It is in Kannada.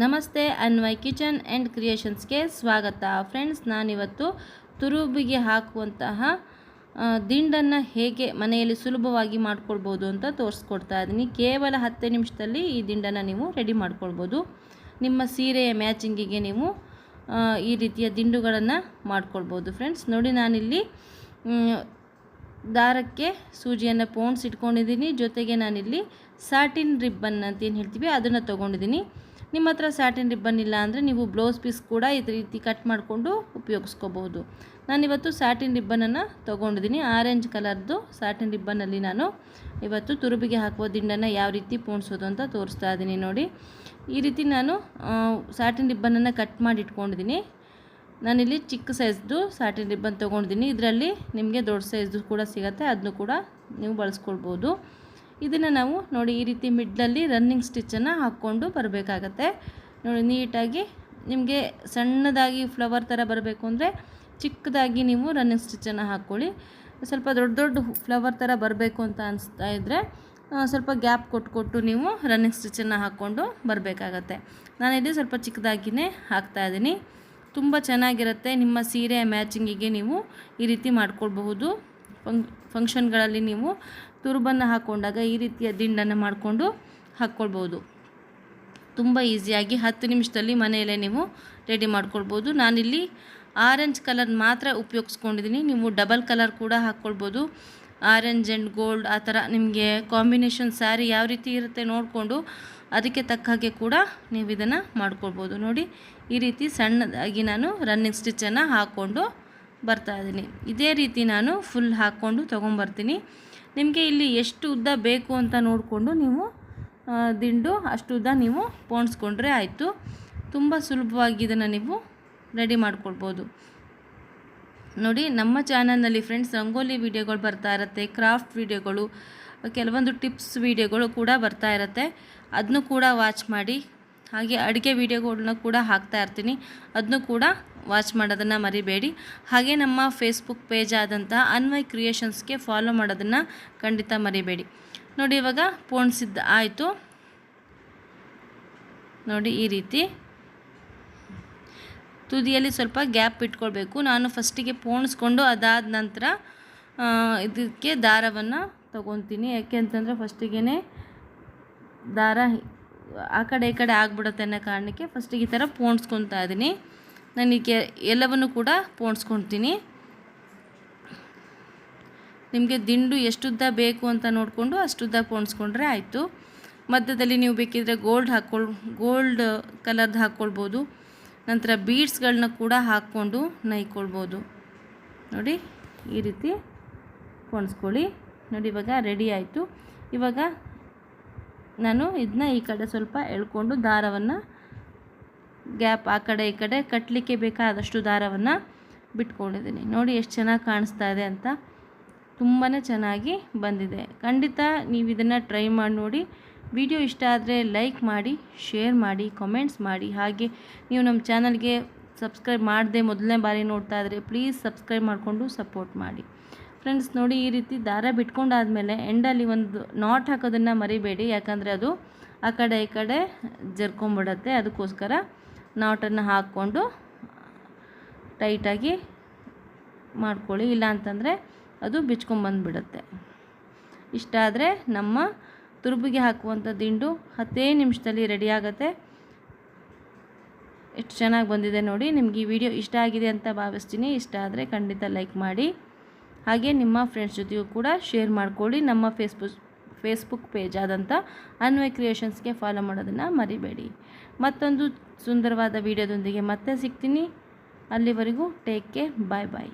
ನಮಸ್ತೆ, ಅನ್ವಯ್ ಕಿಚನ್ ಆ್ಯಂಡ್ ಕ್ರಿಯೇಷನ್ಸ್ಗೆ ಸ್ವಾಗತ. ಫ್ರೆಂಡ್ಸ್, ನಾನಿವತ್ತು ತುರುಬಿಗೆ ಹಾಕುವಂತಹ ದಿಂಡನ್ನು ಹೇಗೆ ಮನೆಯಲ್ಲಿ ಸುಲಭವಾಗಿ ಮಾಡ್ಕೊಳ್ಬೋದು ಅಂತ ತೋರಿಸ್ಕೊಡ್ತಾ ಇದ್ದೀನಿ. ಕೇವಲ ಹತ್ತು ನಿಮಿಷದಲ್ಲಿ ಈ ದಿಂಡನ್ನು ನೀವು ರೆಡಿ ಮಾಡ್ಕೊಳ್ಬೋದು. ನಿಮ್ಮ ಸೀರೆಯ ಮ್ಯಾಚಿಂಗಿಗೆ ನೀವು ಈ ರೀತಿಯ ದಿಂಡುಗಳನ್ನು ಮಾಡ್ಕೊಳ್ಬೋದು. ಫ್ರೆಂಡ್ಸ್, ನೋಡಿ ನಾನಿಲ್ಲಿ ದಾರಕ್ಕೆ ಸೂಜಿಯನ್ನು ಪೋಣ್ಸ್ ಇಟ್ಕೊಂಡಿದ್ದೀನಿ. ಜೊತೆಗೆ ನಾನಿಲ್ಲಿ ಸಾಟಿನ್ ರಿಬ್ಬನ್ ಅಂತ ಏನು ಹೇಳ್ತೀವಿ, ಅದನ್ನು ತೊಗೊಂಡಿದ್ದೀನಿ. ನಿಮ್ಮ ಹತ್ರ ಸ್ಯಾಟಿನ್ ರಿಬ್ಬನ್ ಇಲ್ಲ ಅಂದರೆ ನೀವು ಬ್ಲೌಸ್ ಪೀಸ್ ಕೂಡ ಇದೇ ರೀತಿ ಕಟ್ ಮಾಡಿಕೊಂಡು ಉಪಯೋಗಿಸ್ಕೋಬಹುದು. ನಾನಿವತ್ತು ಸ್ಯಾಟಿನ್ ರಿಬ್ಬನನ್ನು ತೊಗೊಂಡಿದ್ದೀನಿ ಆರೆಂಜ್ ಕಲರ್ದು ಸ್ಯಾಟಿನ್ ರಿಬ್ಬನಲ್ಲಿ ನಾನು ಇವತ್ತು ತುರುಬಿಗೆ ಹಾಕುವ ದಿಂಡನ್ನು ಯಾವ ರೀತಿ ಪೋಣಿಸೋದು ಅಂತ ತೋರಿಸ್ತಾ ಇದ್ದೀನಿ ನೋಡಿ. ಈ ರೀತಿ ನಾನು ಸ್ಯಾಟಿನ್ ರಿಬ್ಬನನ್ನು ಕಟ್ ಮಾಡಿ ಇಟ್ಕೊಂಡಿದ್ದೀನಿ ನಾನಿಲ್ಲಿ ಚಿಕ್ಕ ಸೈಜ್ದು ಸ್ಯಾಟಿನ್ ರಿಬ್ಬನ್ ತೊಗೊಂಡಿದ್ದೀನಿ ಇದರಲ್ಲಿ ನಿಮಗೆ ದೊಡ್ಡ ಸೈಜ್ದು ಕೂಡ ಸಿಗುತ್ತೆ. ಅದನ್ನು ಕೂಡ ನೀವು ಬಳಸ್ಕೊಳ್ಬೋದು. ಇದನ್ನು ನಾವು ನೋಡಿ ಈ ರೀತಿ ಮಿಡ್ಲಲ್ಲಿ ರನ್ನಿಂಗ್ ಸ್ಟಿಚ್ಚನ್ನು ಹಾಕ್ಕೊಂಡು ಬರಬೇಕಾಗತ್ತೆ. ನೋಡಿ ನೀಟಾಗಿ ನಿಮಗೆ ಸಣ್ಣದಾಗಿ ಫ್ಲವರ್ ಥರ ಬರಬೇಕು ಅಂದರೆ ಚಿಕ್ಕದಾಗಿ ನೀವು ರನ್ನಿಂಗ್ ಸ್ಟಿಚ್ಚನ್ನು ಹಾಕ್ಕೊಳ್ಳಿ ಸ್ವಲ್ಪ ದೊಡ್ಡ ದೊಡ್ಡ ಫ್ಲವರ್ ಥರ ಬರಬೇಕು ಅಂತ ಅನಿಸ್ತಾ ಇದ್ದರೆ ಸ್ವಲ್ಪ ಗ್ಯಾಪ್ ಕೊಟ್ಟು ಕೊಟ್ಟು ನೀವು ರನ್ನಿಂಗ್ ಸ್ಟಿಚ್ಚನ್ನು ಹಾಕ್ಕೊಂಡು ಬರಬೇಕಾಗತ್ತೆ. ನಾನಿಲ್ಲಿ ಸ್ವಲ್ಪ ಚಿಕ್ಕದಾಗಿಯೇ ಹಾಕ್ತಾಯಿದ್ದೀನಿ ತುಂಬ ಚೆನ್ನಾಗಿರುತ್ತೆ. ನಿಮ್ಮ ಸೀರೆ ಮ್ಯಾಚಿಂಗಿಗೆ ನೀವು ಈ ರೀತಿ ಮಾಡ್ಕೊಳ್ಬಹುದು. ಫಂಕ್ ಫಂಕ್ಷನ್ಗಳಲ್ಲಿ ನೀವು ತುರುಬನ್ನು ಹಾಕ್ಕೊಂಡಾಗ ಈ ರೀತಿಯ ದಿಂಡನ್ನು ಮಾಡಿಕೊಂಡು ಹಾಕ್ಕೊಳ್ಬೋದು. ತುಂಬ ಈಸಿಯಾಗಿ ಹತ್ತು ನಿಮಿಷದಲ್ಲಿ ಮನೆಯಲ್ಲೇ ನೀವು ರೆಡಿ ಮಾಡ್ಕೊಳ್ಬೋದು. ನಾನಿಲ್ಲಿ ಆರೆಂಜ್ ಕಲರ್ ಮಾತ್ರ ಉಪಯೋಗಿಸ್ಕೊಂಡಿದ್ದೀನಿ. ನೀವು ಡಬಲ್ ಕಲರ್ ಕೂಡ ಹಾಕ್ಕೊಳ್ಬೋದು. ಆರೆಂಜ್ ಆ್ಯಂಡ್ ಗೋಲ್ಡ್ ಆ ಥರ ನಿಮಗೆ ಕಾಂಬಿನೇಷನ್ ಸ್ಯಾರಿ ಯಾವ ರೀತಿ ಇರುತ್ತೆ ನೋಡಿಕೊಂಡು ಅದಕ್ಕೆ ತಕ್ಕ ಹಾಗೆ ಕೂಡ ನೀವು ಇದನ್ನು ಮಾಡ್ಕೊಳ್ಬೋದು. ನೋಡಿ, ಈ ರೀತಿ ಸಣ್ಣದಾಗಿ ನಾನು ರನ್ನಿಂಗ್ ಸ್ಟಿಚ್ಚನ್ನು ಹಾಕ್ಕೊಂಡು ಬರ್ತಾ ಇದ್ದೀನಿ. ಇದೇ ರೀತಿ ನಾನು ಫುಲ್ ಹಾಕ್ಕೊಂಡು ತೊಗೊಂಬರ್ತೀನಿ. ನಿಮಗೆ ಇಲ್ಲಿ ಎಷ್ಟು ಉದ್ದ ಬೇಕು ಅಂತ ನೋಡಿಕೊಂಡು ನೀವು ದಿಂಡು, ಅಷ್ಟು ಉದ್ದ ನೀವು ಪೋಣಿಸ್ಕೊಂಡ್ರೆ ಆಯಿತು. ತುಂಬ ಸುಲಭವಾಗಿ ಇದನ್ನು ನೀವು ರೆಡಿ ಮಾಡ್ಕೊಳ್ಬೋದು. ನೋಡಿ, ನಮ್ಮ ಚಾನಲ್ನಲ್ಲಿ ಫ್ರೆಂಡ್ಸ್ ರಂಗೋಲಿ ವಿಡಿಯೋಗಳು ಬರ್ತಾ ಇರುತ್ತೆ ಕ್ರಾಫ್ಟ್ ವಿಡಿಯೋಗಳು ಕೆಲವೊಂದು ಟಿಪ್ಸ್ ವಿಡಿಯೋಗಳು ಕೂಡ ಬರ್ತಾ ಇರುತ್ತೆ. ಅದನ್ನು ಕೂಡ ವಾಚ್ ಮಾಡಿ. ಹಾಗೆ ಅಡುಗೆ ವಿಡಿಯೋಗಳನ್ನ ಕೂಡ ಹಾಕ್ತಾ ಇರ್ತೀನಿ. ಅದನ್ನು ಕೂಡ ವಾಚ್ ಮಾಡೋದನ್ನು ಮರಿಬೇಡಿ. ಹಾಗೆ ನಮ್ಮ ಫೇಸ್ಬುಕ್ ಪೇಜ್ ಆದಂತಹ ಅನ್ವಯ್ ಕ್ರಿಯೇಷನ್ಸ್ಗೆ ಫಾಲೋ ಮಾಡೋದನ್ನು ಖಂಡಿತ ಮರಿಬೇಡಿ. ನೋಡಿ ಇವಾಗ ಪೋಣಿಸಿದ್ದ ಆಯಿತು. ನೋಡಿ ಈ ರೀತಿ. ತುದಿಯಲ್ಲಿ ಸ್ವಲ್ಪ ಗ್ಯಾಪ್ ಇಟ್ಕೊಳ್ಬೇಕು. ನಾನು ಫಸ್ಟಿಗೆ ಪೋಣಿಸ್ಕೊಂಡು ಅದಾದ ನಂತರ ಇದಕ್ಕೆ ದಾರವನ್ನು ತೊಗೊತೀನಿ. ಯಾಕೆ ಅಂತಂದರೆ ಫಸ್ಟಿಗೆ ದಾರ ಆ ಕಡೆ ಈ ಕಡೆ ಆಗ್ಬಿಡುತ್ತೆ ಅನ್ನೋ ಕಾರಣಕ್ಕೆ ಫಸ್ಟಿಗೆ ಈ ಥರ ಪೋಣಿಸ್ಕೊತಾ ಇದ್ದೀನಿ. ನನಗೆ ಎಲ್ಲವನ್ನು ಕೂಡ ಪೋಣಿಸ್ಕೊಳ್ತೀನಿ. ನಿಮಗೆ ದಿಂಡು ಎಷ್ಟುದ್ದ ಬೇಕು ಅಂತ ನೋಡಿಕೊಂಡು ಅಷ್ಟುದ್ದ ಪೋಣಿಸ್ಕೊಂಡ್ರೆ ಆಯಿತು. ಮಧ್ಯದಲ್ಲಿ ನೀವು ಬೇಕಿದ್ರೆ ಗೋಲ್ಡ್ ಹಾಕ್ಕೊಳ್ ಗೋಲ್ಡ್ ಕಲರ್ದು ಹಾಕ್ಕೊಳ್ಬೋದು. ನಂತರ ಬೀಡ್ಸ್ಗಳನ್ನ ಕೂಡ ಹಾಕ್ಕೊಂಡು ನೈಕೊಳ್ಬೋದು. ನೋಡಿ, ಈ ರೀತಿ ಪೋಣಿಸ್ಕೊಳ್ಳಿ. ನೋಡಿ, ಇವಾಗ ರೆಡಿ ಆಯಿತು. ಇವಾಗ ನಾನು ಇದನ್ನ ಈ ಕಡೆ ಸ್ವಲ್ಪ ಎಳ್ಕೊಂಡು ದಾರವನ್ನು ಗ್ಯಾಪ್ ಆ ಕಡೆ ಈ ಕಡೆ ಕಟ್ಟಲಿಕ್ಕೆ ಬೇಕಾದಷ್ಟು ದಾರವನ್ನು ಬಿಟ್ಕೊಂಡಿದ್ದೀನಿ. ನೋಡಿ ಎಷ್ಟು ಚೆನ್ನಾಗಿ ಕಾಣಿಸ್ತಾ ಇದೆ ಅಂತ. ತುಂಬಾ ಚೆನ್ನಾಗಿ ಬಂದಿದೆ. ಖಂಡಿತ ನೀವು ಇದನ್ನು ಟ್ರೈ ಮಾಡಿ ನೋಡಿ. ವಿಡಿಯೋ ಇಷ್ಟ ಆದರೆ ಲೈಕ್ ಮಾಡಿ, ಶೇರ್ ಮಾಡಿ, ಕಮೆಂಟ್ಸ್ ಮಾಡಿ. ಹಾಗೆ ನೀವು ನಮ್ಮ ಚಾನಲ್ಗೆ ಸಬ್ಸ್ಕ್ರೈಬ್ ಮಾಡದೆ ಮೊದಲನೇ ಬಾರಿ ನೋಡ್ತಾ ಇದ್ದರೆ ಪ್ಲೀಸ್ ಸಬ್ಸ್ಕ್ರೈಬ್ ಮಾಡಿಕೊಂಡು ಸಪೋರ್ಟ್ ಮಾಡಿ. ಫ್ರೆಂಡ್ಸ್, ನೋಡಿ ಈ ರೀತಿ ದಾರ ಬಿಟ್ಕೊಂಡಾದಮೇಲೆ ಎಂಡಲ್ಲಿ ಒಂದು ನಾಟ್ ಹಾಕೋದನ್ನು ಮರಿಬೇಡಿ. ಯಾಕಂದರೆ ಅದು ಆ ಕಡೆ ಈ ಕಡೆ ಜರ್ಕೊಂಬಿಡತ್ತೆ. ಅದಕ್ಕೋಸ್ಕರ ನಾಟನ್ನು ಹಾಕ್ಕೊಂಡು ಟೈಟಾಗಿ ಮಾಡ್ಕೊಳ್ಳಿ. ಇಲ್ಲ ಅಂತಂದರೆ ಅದು ಬಿಚ್ಕೊಂಬಂದುಬಿಡುತ್ತೆ ಇಷ್ಟ ಆದರೆ ನಮ್ಮ ತುರುಬಿಗೆ ಹಾಕುವಂಥ ದಿಂಡು ಹತ್ತೇ ನಿಮಿಷದಲ್ಲಿ ರೆಡಿ ಎಷ್ಟು ಚೆನ್ನಾಗಿ ಬಂದಿದೆ ನೋಡಿ. ನಿಮಗೆ ಈ ವಿಡಿಯೋ ಇಷ್ಟ ಆಗಿದೆ ಅಂತ ಭಾವಿಸ್ತೀನಿ. ಇಷ್ಟ ಆದರೆ ಖಂಡಿತ ಲೈಕ್ ಮಾಡಿ. ಹಾಗೆ ನಿಮ್ಮ ಫ್ರೆಂಡ್ಸ್ ಜೊತೆಗೂ ಕೂಡ ಶೇರ್ ಮಾಡ್ಕೊಳ್ಳಿ. ನಮ್ಮ ಫೇಸ್ಬುಕ್ ಫೇಸ್ಬುಕ್ ಪೇಜ್ ಆದಂಥ ಅನ್ವಯ್ ಕ್ರಿಯೇಷನ್ಸ್ಗೆ ಫಾಲೋ ಮಾಡೋದನ್ನು ಮರಿಬೇಡಿ. ಮತ್ತೊಂದು ಸುಂದರವಾದ ವಿಡಿಯೋದೊಂದಿಗೆ ಮತ್ತೆ ಸಿಗ್ತೀನಿ. ಅಲ್ಲಿವರೆಗೂ ಟೇಕ್ ಕೇರ್, ಬಾಯ್ ಬಾಯ್.